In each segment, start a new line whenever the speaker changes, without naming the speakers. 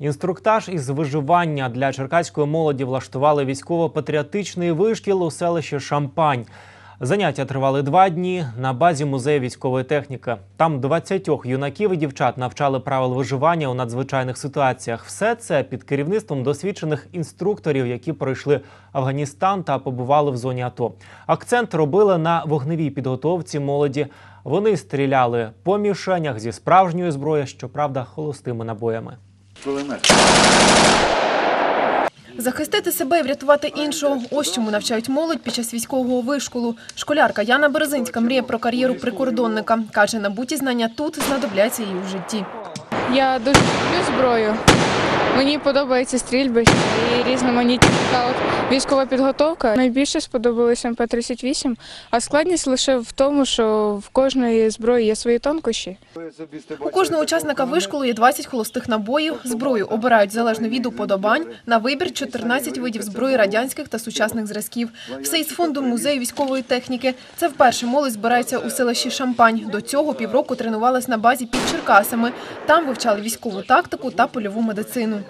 Інструктаж із виживання для черкаської молоді влаштували військово-патріотичний вишкіл у селищі Шампань. Заняття тривали два дні на базі музею військової техніки. Там 20 юнаків і дівчат навчали правил виживання у надзвичайних ситуаціях. Все це під керівництвом досвідчених інструкторів, які пройшли Афганістан та побували в зоні АТО. Акцент робили на вогневій підготовці молоді. Вони стріляли по мішенях зі справжньої зброї, щоправда, холостими набоями.
Захистити себе і врятувати іншого. Ось чому навчають молодь під час військового вишколу. Школярка Яна Березинська мріє про кар'єру прикордонника. Каже, набуті знання тут знадобляться їй у житті.
Я дуже люблю зброю. Мені подобаються стрільби і різноманітні військова підготовка. Найбільше сподобалось МП-38, а складність лише в тому, що в кожної зброї є свої тонкощі.
У кожного учасника вишколу є 20 холостих набоїв. Зброю обирають залежно від уподобань. На вибір 14 видів зброї радянських та сучасних зразків. Все із фонду музею військової техніки. Це вперше молодь збирається у селищі Шампань. До цього півроку тренувалась на базі під Черкасами. Там вивчали військову тактику та польову медицину.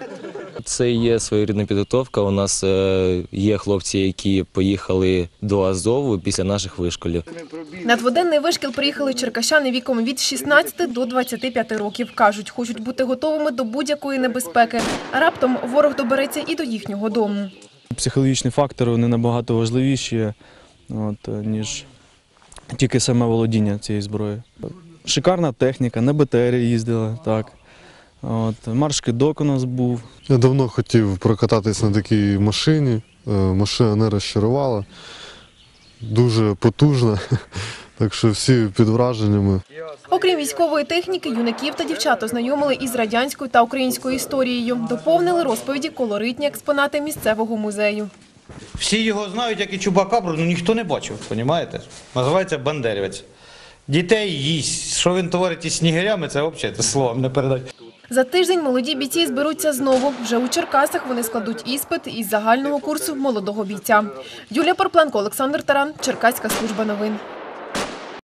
Це є своєрідна підготовка. У нас е, є хлопці, які поїхали до Азову після наших вишколів.
На дводенний вишкіл приїхали черкащани віком від 16 до 25 років. Кажуть, хочуть бути готовими до будь-якої небезпеки. А раптом ворог добереться і до їхнього дому.
Психологічні фактори вони набагато важливіші, от, ніж тільки саме володіння цією зброєю. Шикарна техніка, на БТРі їздили, так. От, марш кидок у нас був.
Я давно хотів прокататись на такій машині. Е, Машина не розчарувала, дуже потужна, так що всі під враженнями.
Окрім військової техніки, юнаків та дівчат ознайомили із радянською та українською історією. Доповнили розповіді колоритні експонати місцевого музею.
Всі його знають, як і Чубакабру, ну ніхто не бачив, розумієте? Називається Бандерівець. Дітей їсть. Що він творить із снігирями, це взагалі словом не передати.
За тиждень молоді бійці зберуться знову. Вже у Черкасах вони складуть іспит із загального курсу молодого бійця. Юлія Порпленко, Олександр Таран, Черкаська служба новин.